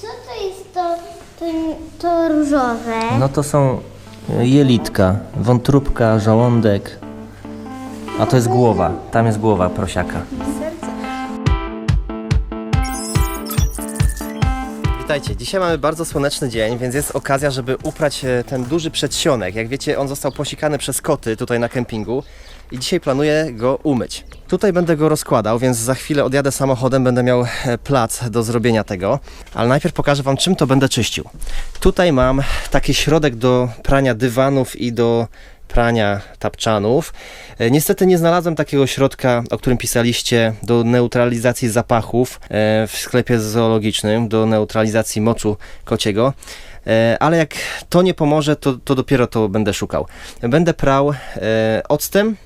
Co to jest to, to, to różowe? No to są e, jelitka, wątróbka, żołądek. A to jest głowa. Tam jest głowa prosiaka. Witajcie, dzisiaj mamy bardzo słoneczny dzień, więc jest okazja, żeby uprać e, ten duży przedsionek. Jak wiecie, on został posikany przez koty tutaj na kempingu i dzisiaj planuję go umyć. Tutaj będę go rozkładał, więc za chwilę odjadę samochodem, będę miał e, plac do zrobienia tego, ale najpierw pokażę Wam, czym to będę czyścił. Tutaj mam taki środek do prania dywanów i do prania tapczanów. E, Niestety nie znalazłem takiego środka, o którym pisaliście, do neutralizacji zapachów e, w sklepie zoologicznym, do neutralizacji moczu kociego. Ale jak to nie pomoże, to, to dopiero to będę szukał. Będę prał octem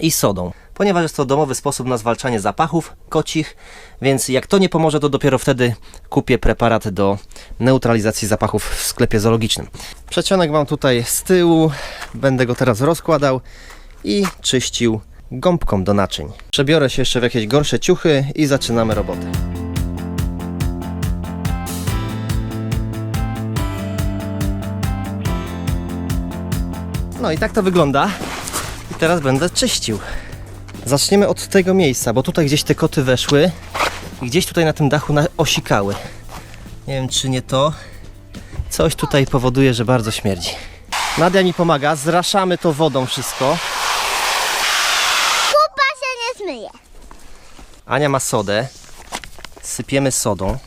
i sodą. Ponieważ jest to domowy sposób na zwalczanie zapachów kocich, więc jak to nie pomoże, to dopiero wtedy kupię preparat do neutralizacji zapachów w sklepie zoologicznym. Przecionek mam tutaj z tyłu, będę go teraz rozkładał i czyścił gąbką do naczyń. Przebiorę się jeszcze w jakieś gorsze ciuchy i zaczynamy robotę. No i tak to wygląda. Teraz będę czyścił. Zaczniemy od tego miejsca, bo tutaj gdzieś te koty weszły i gdzieś tutaj na tym dachu na osikały. Nie wiem, czy nie to. Coś tutaj powoduje, że bardzo śmierdzi. Nadia mi pomaga, zraszamy to wodą wszystko. Kupa się nie zmyje. Ania ma sodę. Sypiemy sodą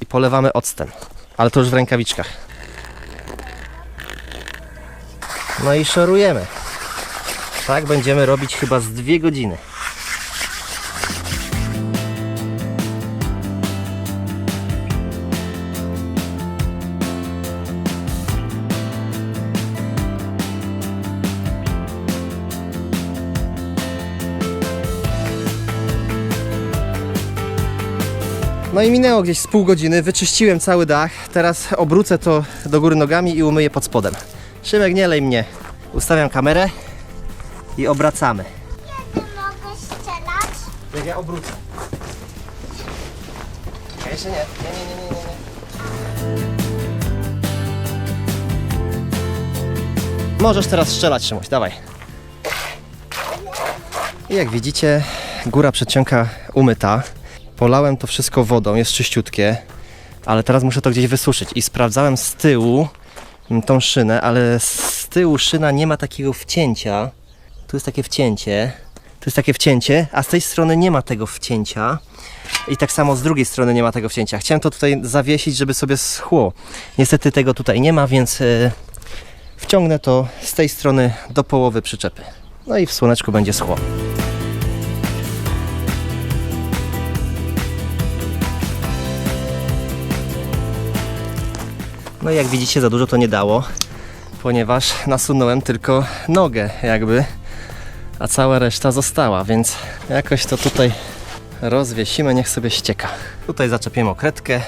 i polewamy octem. Ale to już w rękawiczkach. No i szorujemy. Tak będziemy robić chyba z dwie godziny. No i minęło gdzieś z pół godziny, wyczyściłem cały dach. Teraz obrócę to do góry nogami i umyję pod spodem. Szymek, nie lej mnie. Ustawiam kamerę i obracamy. Mogę strzelać? Jak ja obrócę. Ja jeszcze nie. Nie, nie, nie, nie, nie. nie. Możesz teraz strzelać, Szymuś, dawaj. I jak widzicie, góra przedsionka umyta. Polałem to wszystko wodą, jest czyściutkie, ale teraz muszę to gdzieś wysuszyć. I sprawdzałem z tyłu tą szynę, ale z tyłu szyna nie ma takiego wcięcia. Tu jest takie wcięcie. Tu jest takie wcięcie, a z tej strony nie ma tego wcięcia. I tak samo z drugiej strony nie ma tego wcięcia. Chciałem to tutaj zawiesić, żeby sobie schło. Niestety tego tutaj nie ma, więc e, wciągnę to z tej strony do połowy przyczepy. No i w słoneczku będzie schło. No i jak widzicie, za dużo to nie dało, ponieważ nasunąłem tylko nogę, jakby, a cała reszta została, więc jakoś to tutaj rozwiesimy, niech sobie ścieka. Tutaj zaczepiemy okretkę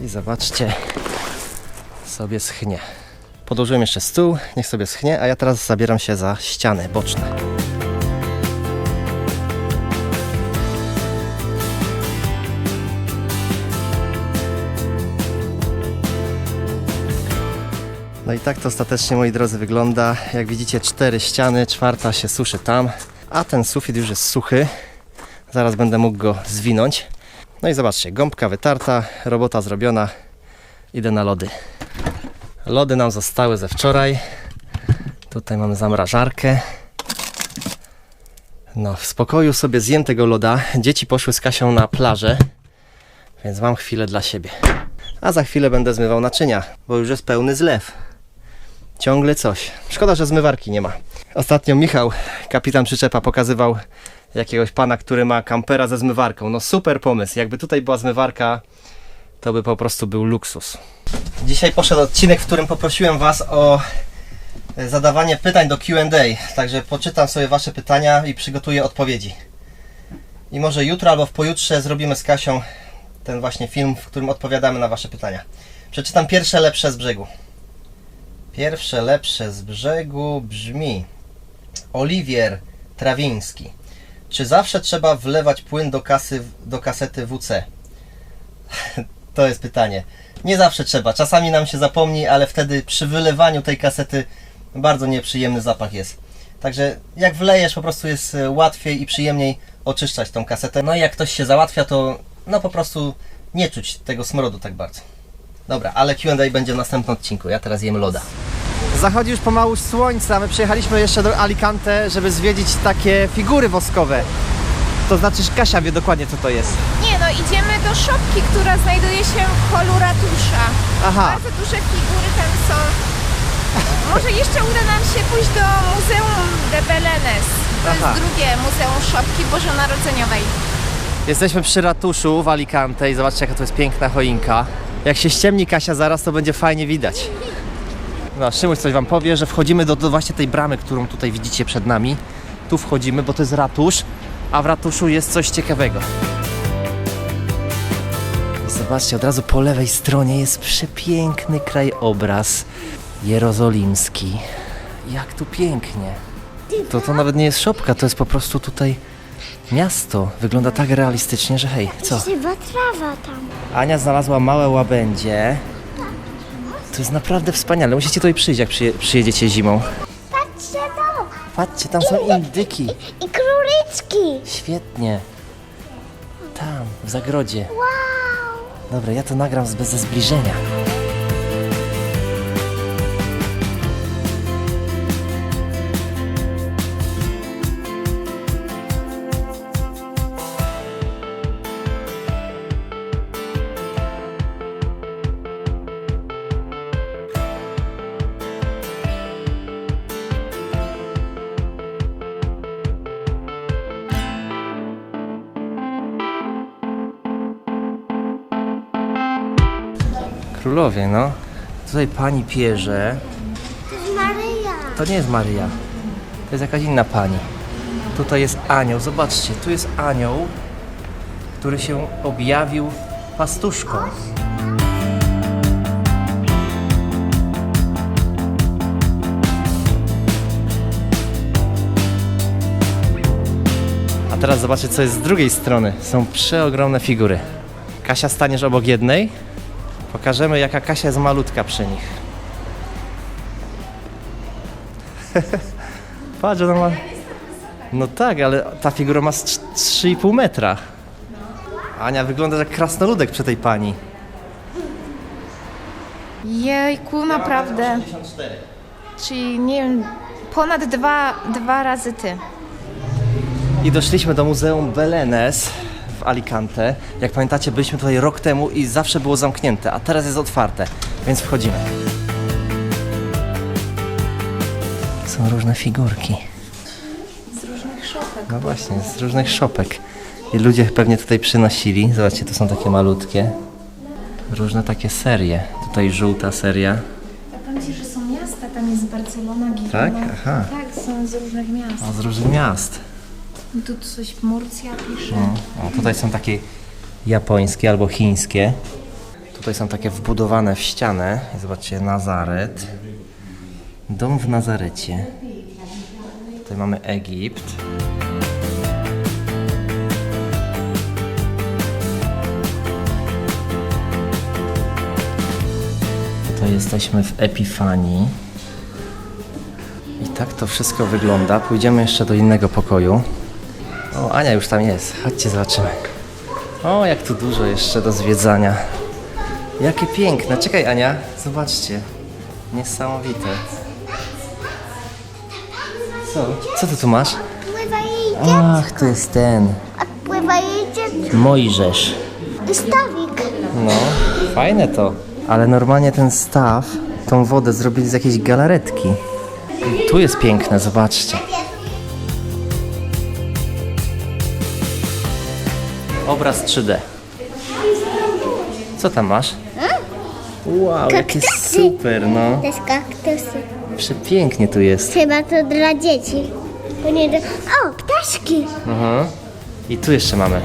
i zobaczcie, sobie schnie. Podłożyłem jeszcze stół, niech sobie schnie, a ja teraz zabieram się za ściany boczne. No i tak to ostatecznie, moi drodzy, wygląda. Jak widzicie, cztery ściany, czwarta się suszy tam, a ten sufit już jest suchy. Zaraz będę mógł go zwinąć. No i zobaczcie, gąbka wytarta, robota zrobiona. Idę na lody. Lody nam zostały ze wczoraj. Tutaj mamy zamrażarkę. No, w spokoju sobie zjem tego loda. Dzieci poszły z Kasią na plażę, więc mam chwilę dla siebie. A za chwilę będę zmywał naczynia, bo już jest pełny zlew. Ciągle coś. Szkoda, że zmywarki nie ma. Ostatnio Michał, kapitan przyczepa, pokazywał jakiegoś pana, który ma kampera ze zmywarką. No super pomysł. Jakby tutaj była zmywarka, to by po prostu był luksus. Dzisiaj poszedł odcinek, w którym poprosiłem Was o e, zadawanie pytań do Q&A. Także poczytam sobie Wasze pytania i przygotuję odpowiedzi. I może jutro albo w pojutrze zrobimy z Kasią ten właśnie film, w którym odpowiadamy na Wasze pytania. Przeczytam pierwsze lepsze z brzegu. Pierwsze lepsze z brzegu brzmi Oliwier Trawiński. Czy zawsze trzeba wlewać płyn do, kasy, do kasety WC? To jest pytanie. Nie zawsze trzeba. Czasami nam się zapomni, ale wtedy przy wylewaniu tej kasety bardzo nieprzyjemny zapach jest. Także jak wlejesz, po prostu jest e, łatwiej i przyjemniej oczyszczać tą kasetę. No i jak ktoś się załatwia, to no po prostu nie czuć tego smrodu tak bardzo. Dobra, ale Q&A będzie w następnym odcinku. Ja teraz jem loda. Zachodzi już pomału słońce, a my przyjechaliśmy jeszcze do Alicante, żeby zwiedzić takie figury woskowe. To znaczy, że Kasia wie dokładnie co to jest. Nie no, idziemy do szopki, która znajduje się w holu ratusza. Aha. Bardzo duże figury tam są. Może jeszcze uda nam się pójść do Muzeum de Belenes. To Aha. jest drugie Muzeum Szopki Bożonarodzeniowej. Jesteśmy przy ratuszu w Alicante i zobaczcie jaka to jest piękna choinka. Jak się ściemni Kasia zaraz, to będzie fajnie widać. No, Szymuś coś wam powie, że wchodzimy do, do właśnie tej bramy, którą tutaj widzicie przed nami. Tu wchodzimy, bo to jest ratusz, a w ratuszu jest coś ciekawego. Zobaczcie, od razu po lewej stronie jest przepiękny krajobraz jerozolimski. Jak tu pięknie. To to nawet nie jest szopka, to jest po prostu tutaj miasto. Wygląda tak realistycznie, że hej, co? Żywa trawa tam. Ania znalazła małe łabędzie. To jest naprawdę wspaniale. Musicie tutaj przyjść, jak przyje, przyjedziecie zimą. Patrzcie tam. Patrzcie, tam są indyki. I króliczki. Świetnie. Tam, w zagrodzie. Wow. Dobra, ja to nagram z, ze zbliżenia. Królowie, no. Tutaj pani pierze. To jest Maryja. To nie jest Maryja. To jest jakaś inna pani. Tutaj jest anioł. Zobaczcie, tu jest anioł, który się objawił pastuszką. A teraz zobaczcie, co jest z drugiej strony. Są przeogromne figury. Kasia, staniesz obok jednej. Pokażemy, jaka Kasia jest malutka przy nich. Patrz, ona ma... No tak, ale ta figura ma z trz- 3,5 metra. Ania wygląda jak krasnoludek przy tej pani. Jejku, naprawdę. Czyli nie wiem, ponad dwa, dwa razy ty. I doszliśmy do Muzeum Belenes Alicante. Jak pamiętacie, byliśmy tutaj rok temu i zawsze było zamknięte, a teraz jest otwarte, więc wchodzimy. Są różne figurki. Z różnych szopek. No właśnie, z różnych szopek. I ludzie pewnie tutaj przynosili. Zobaczcie, tu są takie malutkie. Różne takie serie. Tutaj żółta seria. Powiem Ci, że są miasta, tam jest Barcelona, Girona. Tak? Aha. Tak, są z różnych miast. Z różnych miast. Tu coś Murcja pisze. O, tutaj są takie japońskie albo chińskie. Tutaj są takie wbudowane w ścianę. Zobaczcie, Nazaret. Dom w Nazarecie. Tutaj mamy Egipt. Tutaj jesteśmy w Epifanii. I tak to wszystko wygląda. Pójdziemy jeszcze do innego pokoju. O, Ania już tam jest. Chodźcie, zobaczymy. O, jak tu dużo jeszcze do zwiedzania. Jakie piękne. Czekaj, Ania. Zobaczcie. Niesamowite. Co? Co ty tu masz? Pływa jej Ach, to jest ten. Dziecko. Mojżesz. Stawik. No, fajne to. Ale normalnie ten staw, tą wodę zrobili z jakiejś galaretki. Tu jest piękne, zobaczcie. Obraz 3D. Co tam masz? Wow, jakie Kaktusy. super, no. To jest kaktusy. Przepięknie tu jest. Chyba to dla dzieci. To nie do... O, ptaszki. Mhm. I tu jeszcze mamy.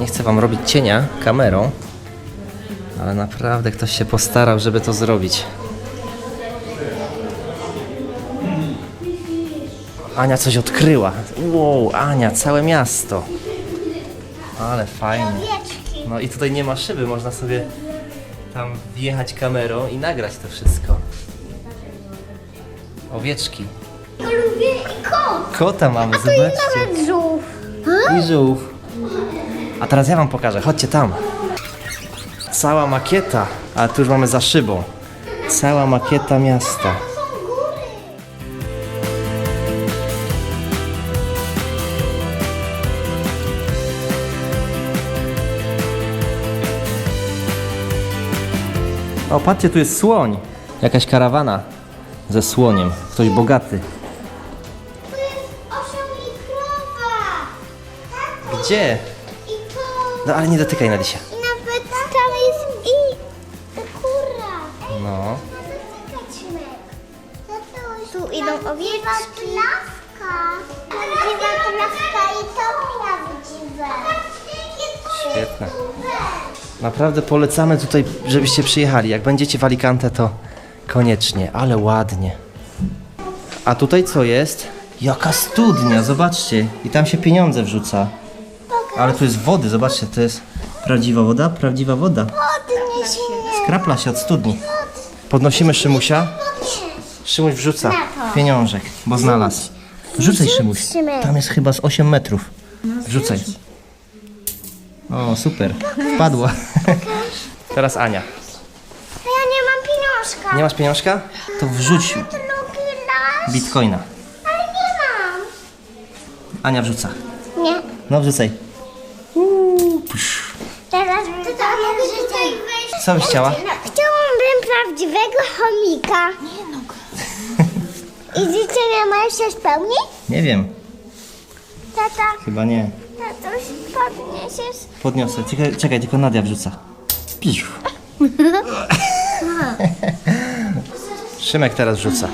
Nie chcę wam robić cienia kamerą, ale naprawdę ktoś się postarał, żeby to zrobić. Ania coś odkryła. Wow, Ania, całe miasto. Ale fajnie. No i tutaj nie ma szyby, można sobie tam wjechać kamerą i nagrać to wszystko. Owieczki. Lubię i kot. Kota mamy, zobaczcie. Nawet żółw. I żółw. A teraz ja wam pokażę, chodźcie tam. Cała makieta, ale tu już mamy za szybą. Cała makieta miasta. O, patrzcie, tu jest słoń. Jakaś karawana ze słoniem. Ktoś bogaty. Tu jest osioł i krowa. Tato. Gdzie? I to... No ale nie dotykaj na dzisiaj. I nawet tam jest i kura. Ej, No. dotykać mek. Tu idą owieczki. Prawdziwa klawka i to prawdziwe. Świetne. Naprawdę polecamy tutaj, żebyście przyjechali. Jak będziecie w Alicante, to koniecznie, ale ładnie. A tutaj co jest? Jaka studnia, zobaczcie. I tam się pieniądze wrzuca. Ale tu jest wody, zobaczcie, to jest prawdziwa woda, prawdziwa woda. Skrapla się od studni. Podnosimy Szymusia. Szymuś wrzuca pieniążek, bo znalazł. Wrzucaj Szymuś. Tam jest chyba z 8 metrów. Wrzucaj. O, super. Wpadła. Teraz Ania. A ja nie mam pieniążka. Nie masz pieniążka? To wrzuć bitcoina. Ale nie mam. Ania wrzuca. Nie. No wrzucaj. Teraz to. Co byś chciała? Chciałabym prawdziwego chomika. Nie no. I życzenia moje się spełni? Nie wiem. Tata, Chyba nie. Tatuś, podniesiesz? Podniosę. Czekaj, czekaj tylko Nadia wrzuca. Piu. Szymek teraz wrzuca.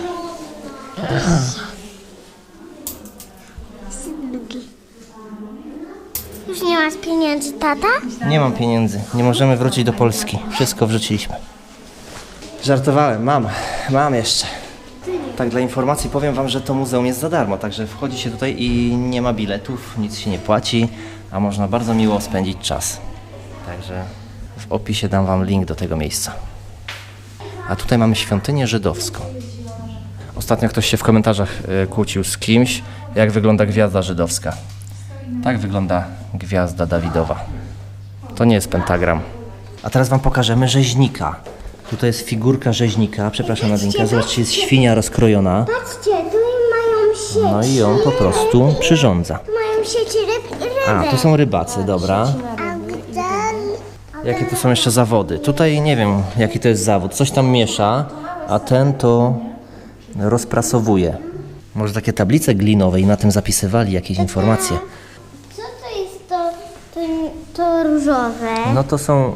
Już nie masz pieniędzy, tata? Nie mam pieniędzy. Nie możemy wrócić do Polski. Wszystko wrzuciliśmy. Żartowałem. Mam. Mam jeszcze. Tak dla informacji powiem wam, że to muzeum jest za darmo, także wchodzi się tutaj i nie ma biletów, nic się nie płaci, a można bardzo miło spędzić czas. Także w opisie dam wam link do tego miejsca. A tutaj mamy świątynię żydowską. Ostatnio ktoś się w komentarzach y, kłócił z kimś, jak wygląda gwiazda żydowska. Tak wygląda gwiazda Dawidowa. To nie jest pentagram. A teraz wam pokażemy rzeźnika. Tutaj jest figurka rzeźnika, przepraszam Nadinka, zobaczcie, jest świnia rozkrojona. Patrzcie, tu mają sieć. No i on po prostu przyrządza. Tu mają sieci ryb i ryby. A, tu są rybacy, dobra. A gdzie... Jakie tu są jeszcze zawody? Tutaj nie wiem, jaki to jest zawód. Coś tam miesza, a ten to rozprasowuje. Może takie tablice glinowe i na tym zapisywali jakieś informacje. Co to jest to, to, to różowe? No to są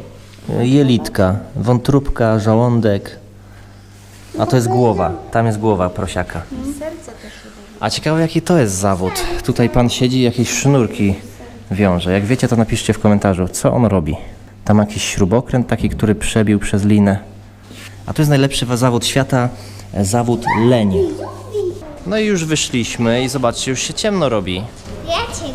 jelitka, wątróbka, żołądek. A to jest głowa. Tam jest głowa prosiaka. A ciekawe jaki to jest zawód. Tutaj pan siedzi i jakieś sznurki wiąże. Jak wiecie to napiszcie w komentarzu, co on robi. Tam jakiś śrubokręt taki, który przebił przez linę. A to jest najlepszy zawód świata, zawód leni. No i już wyszliśmy i zobaczcie, już się ciemno robi. Ja cię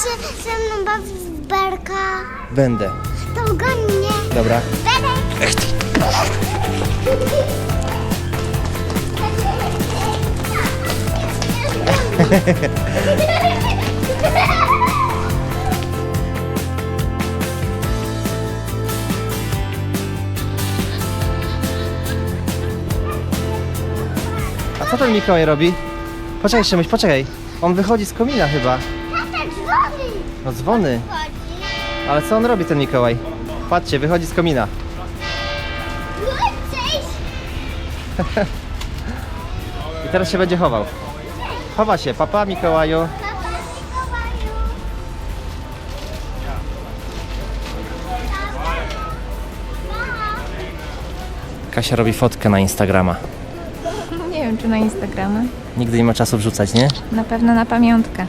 się ze mną bawić w Berka. Będę. To goń mnie. Dobra. Berek. A co ten Mikołaj robi? Poczekaj, Szymuś, poczekaj. On wychodzi z komina chyba. No dzwony. Ale co on robi ten Mikołaj? Patrzcie, wychodzi z komina. I teraz się będzie chował. Chowa się, papa Mikołaju. Papa Mikołaju. Kasia robi fotkę na Instagrama. Nie wiem, czy na Instagrama. Nigdy nie ma czasu wrzucać, nie? Na pewno na pamiątkę.